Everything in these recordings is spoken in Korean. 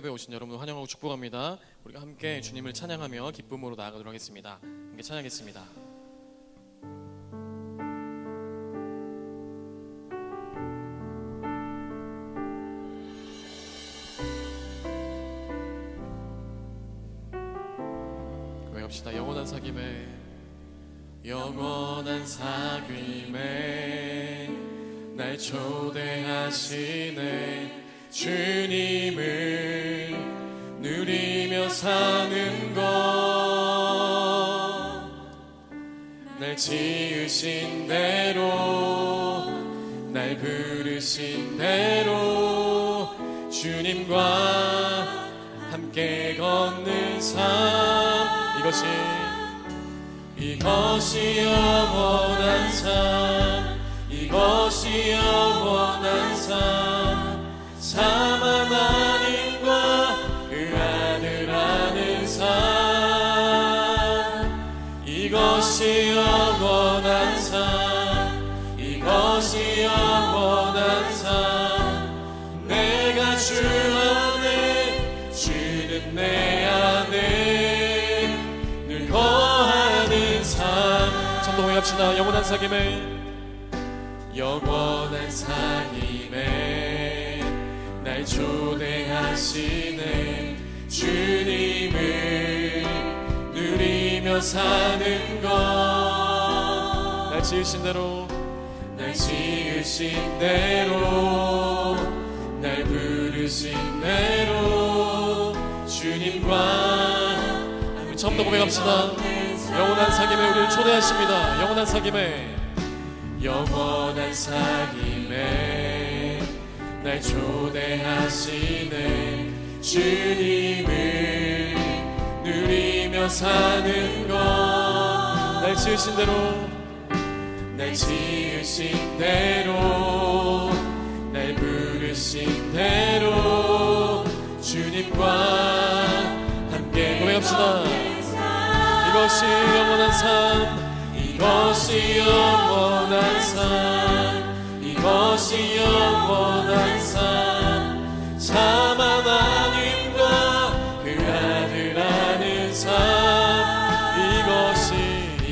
예배 오신 여러분 환영하고 축복합니다. 우리가 함께 주님을 찬양하며 기쁨으로 나아가도록 하겠습니다. 함께 찬양했습니다. 고백합시다. 영원한 사귐에 영원한 사귐에 날 초대하시네 주님을 사는 것날 지으신 대로 날 부르신 대로 주님과 함께 걷는 삶. 이것이 이것이 영원한 삶. 이것이 영원한 삶 고백합시다 영원한 사귐에 영원한 사귐에 날 초대하시네. 주님을 누리며 사는 것날 지으신 대로. 날 지으신 대로. 날 부르신 대로. 주님과 우리 처음부터 고백합시다 영원한 사귐에 우리를 초대하십니다. 영원한 사귐에. 영원한 사귐에 날 초대하시네. 주님을 누리며 사는 것날 지으신 대로. 날 지으신 대로. 날 부르신 대로. 주님과 함께 고백합시다 이것이 영원한 삶 이것이 영원한 삶 이것이 영원한 삶참 하나님과 그 아들 아는 삶 이것이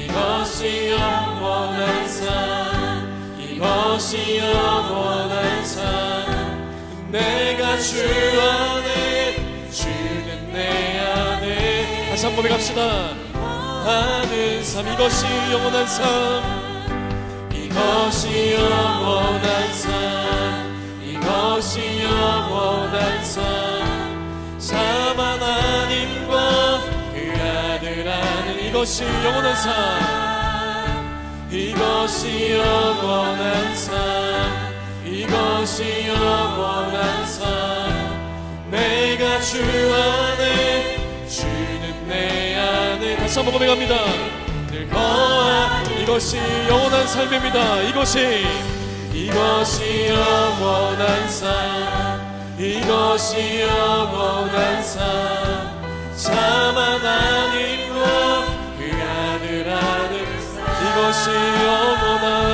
이것이 영원한 삶 이것이 영원한 삶. 내가 주 안에 주는 내 안에. 다시 한번 고백합시다 하는 삶 이것이 영원한 삶. 이것이 영원한 삶. 이것이 영원한 삶참 하나님과 그 아들 아는 이것이 영원한 삶. 이것이 영원한 삶. 이것이 영원한 삶. 내가 주 안에 내 안에 다시 한번 고백합니다. 이것이 영원한 삶입니다. 이것이 이것이 영원한 삶. 이것이 영원한 삶참 하나님과 그 아들 아는 이것이 영원한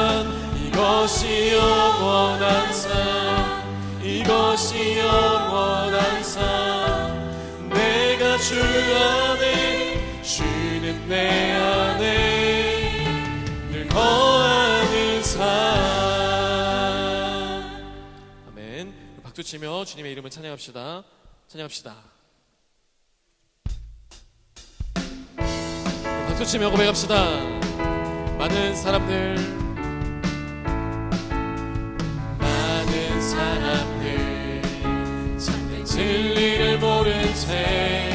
내 안에 늘 거하는 삶. 아멘. 박수 치며 주님의 이름을 찬양합시다. 찬양합시다. 박수 치며 고백합시다. 많은 사람들. 많은 사람들. 참된 진리를 모른 채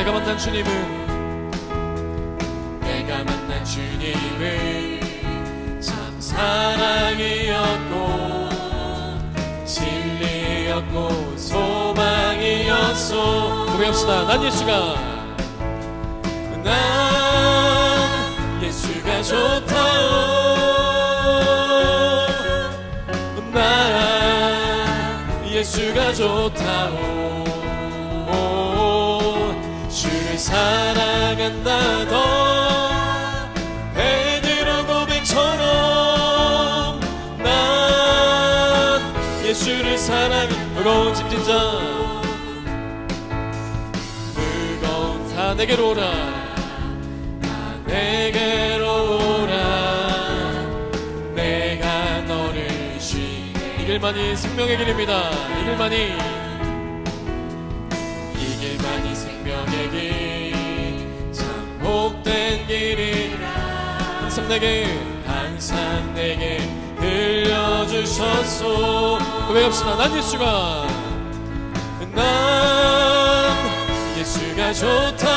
내가 만난 주님은 내가 만난 주님은 참 사랑이었고 진리였고 소망이었소. 고백합시다. 난 예수가. 난 예수가 좋다오. 난 예수가 좋다오 사랑한다던 베드로 고백처럼 난 예수를 무거운 짐진 자 무거운 다 내게로 오라. 다 내게로 오라. 내가 너를 쉬게 이 길만이 생명의 길입니다. 이 길만이 이 길이라 항상 내게 항상 내게 들려주셨소. 고백합시다. 난 예수가 난 예수가 좋다오.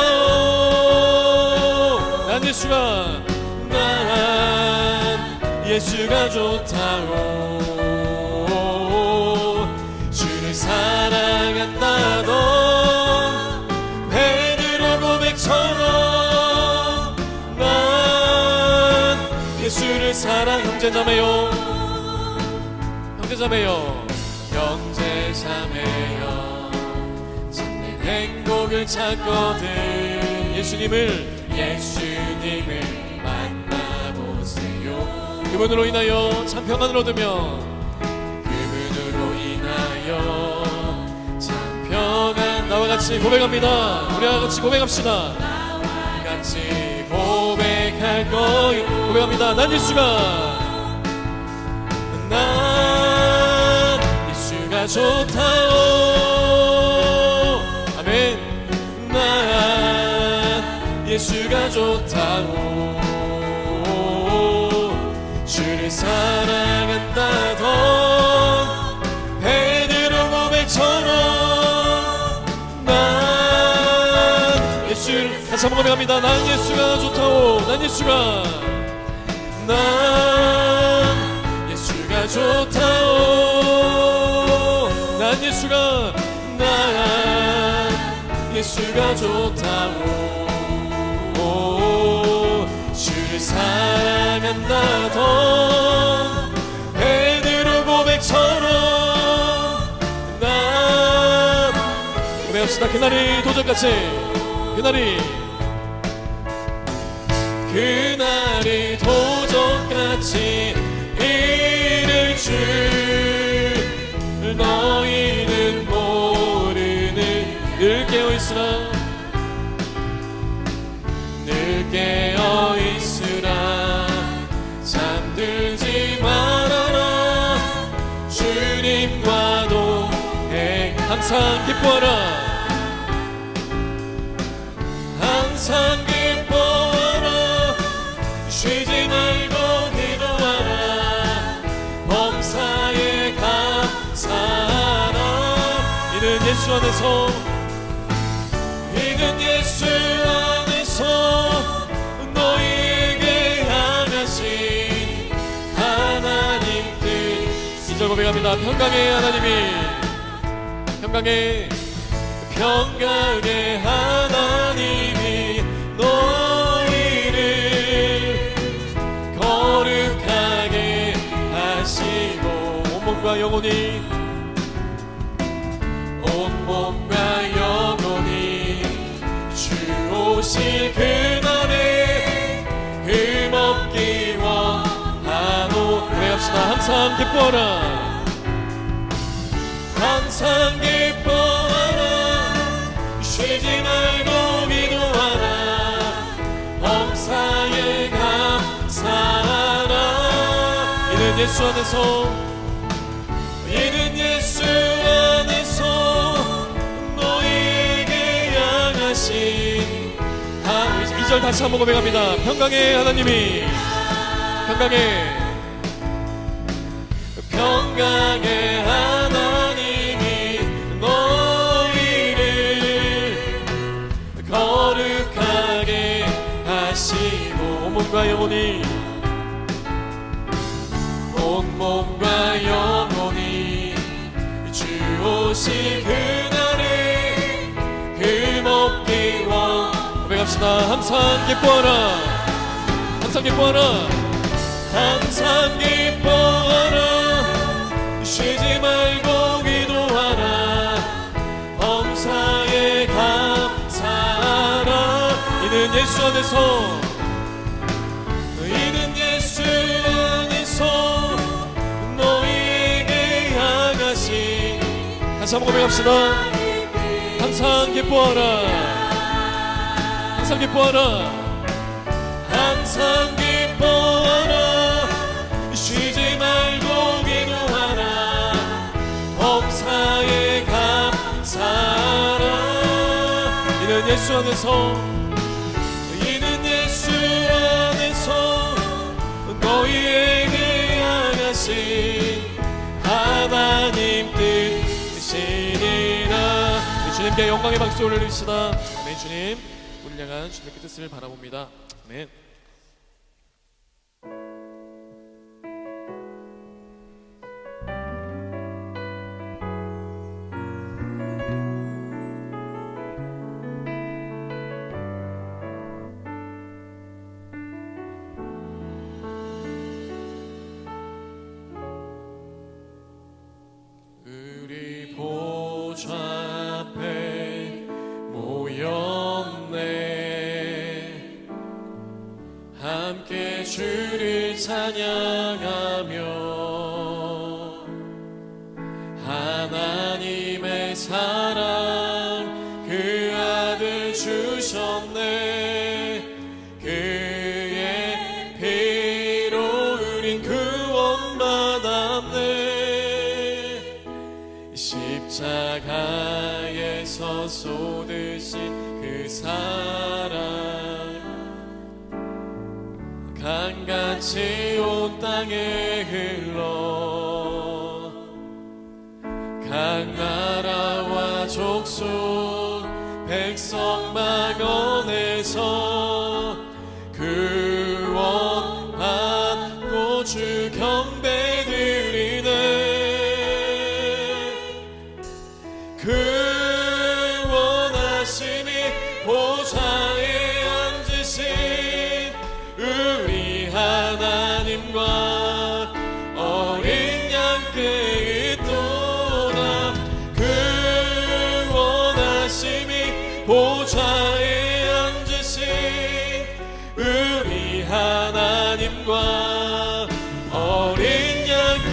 난 예수가 난 예수가 좋다오 형제자매요 형제자매요 형제자매요 참된 행복을 찾거든 예수님을 예수님을 만나보세요. 그분으로 인하여 참 평안을 얻으며 그분으로 인하여 참 평안 나와 같이 고백합니다. 우리와 같이 고백합시다. 같이 고백할 거요. 고백합니다. 난 예수가 난 예수가 좋다오. 아멘. 난 예수가 좋다오. 주를 사랑한다던 베드로 고백처럼 난 예수를 다시 한번 고백합니다. 난 예수가 좋다오. 난 예수가. 난 좋다오. 난 예수가 난 예수가 좋다오. 주를 사랑한다던 베드로 고백처럼 난 고백합시다. 그날이 도전같이. 그날이 그 있으라. 늘 깨어 있으라. 잠들지 말아라. 주님과 동행 항상 기뻐하라. 항상 기뻐하라. 쉬지 말고 기도하라. 범사에 감사하라. 이는 예수 안에서 고백합니다. 평강의 하나님이 평강의 평강의 하나님이 너희를 거룩하게 하시고 온몸과 영혼이 온몸과 영혼이 주 오실 그 항상 기뻐하라. 항상 기뻐하라. 쉬지 말고 기도하라. 범사에 감사하라. 이는 예수 안에서 이는 예수 안에서 너희에게 향하신 하 2절 다시 한번 고백합니다. 평강의 하나님이 평강의 평강의 하나님이 너희를 거룩하게 하시고 온몸과 영혼이 온 몸과 영혼이 주 오실 그날에 흠없기 원 고백합시다. 항상 기뻐하라. 항상 기뻐하라. 항상 기뻐하라 쉬지 말고 기도하라 범사에 감사하라. 이는 예수 안에서 이는 예수 안에서 너희에게 다시 한번 고백합시다. 항상 기뻐하라. 항상 기뻐하라. 항상 기뻐하라 예수 안에서 이는 예수 안에서 너희에게 향하신 하나님 뜻이니라. 주님께 영광의 박수 올려드립시다. 아멘 주님. 우리 향한 주님의 뜻을 바라봅니다. 아멘 찬양하며 하나님의 사랑 그 아들 주셨네. 그의 피로 우린 구원받았네. 십자가에서 쏟으신 그 사랑 같이 온 땅에 흘러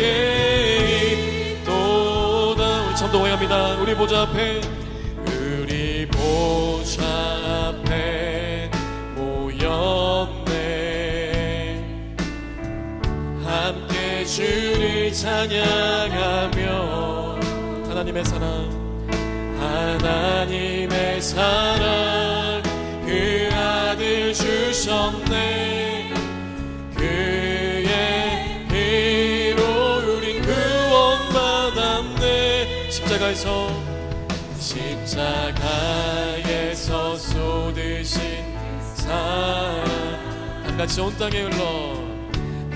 양께 있도다 우리 참 동행합니다. 우리 보좌 앞에 우리 보좌 앞에 모였네. 함께 주를 찬양하며 하나님의 사랑 하나님의 사랑 그 아들 주셨네 십자가에서 십자가에서 쏟으신 사랑. 강같이 온 땅에 흘러.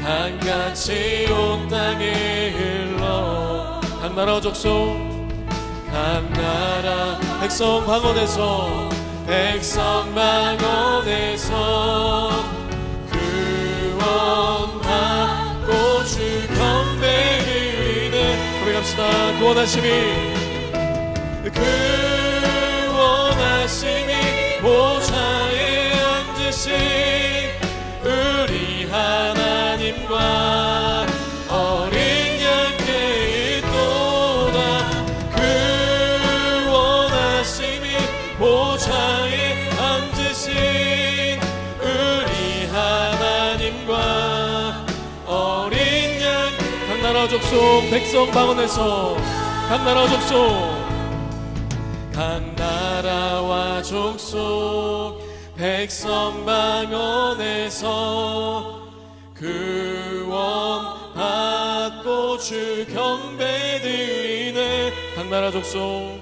강같이 온 땅에 흘러. 각 나라 족속 각 나라 백성 방언에서 백성 방언에서 구원받고 주 경배드리네 고백합시다. 구원하심이 구원하심이 나라 족속 백성 방언에서 각 나라 족속 각 나라와 족속 백성 방언에서 구원받고 주 경배 드리네. 각 나라 족속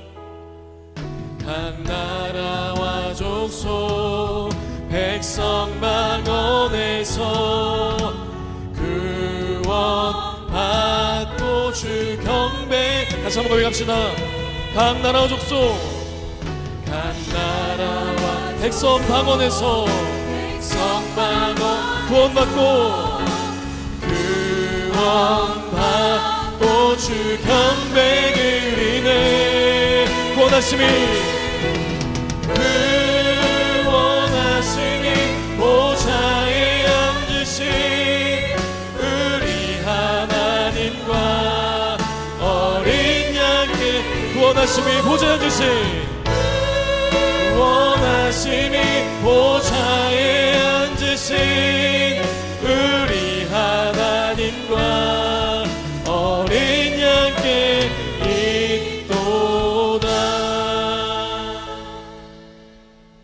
각 나라와 족속 백성 방언 다시 한번 고백합시다. 각 나라와 족속. 각 나라와 백성 방언에서 성방언. 구원받고 구원받고 주 경배 그리네 구원하심이 구원하심이 구원하심이 보좌해 주신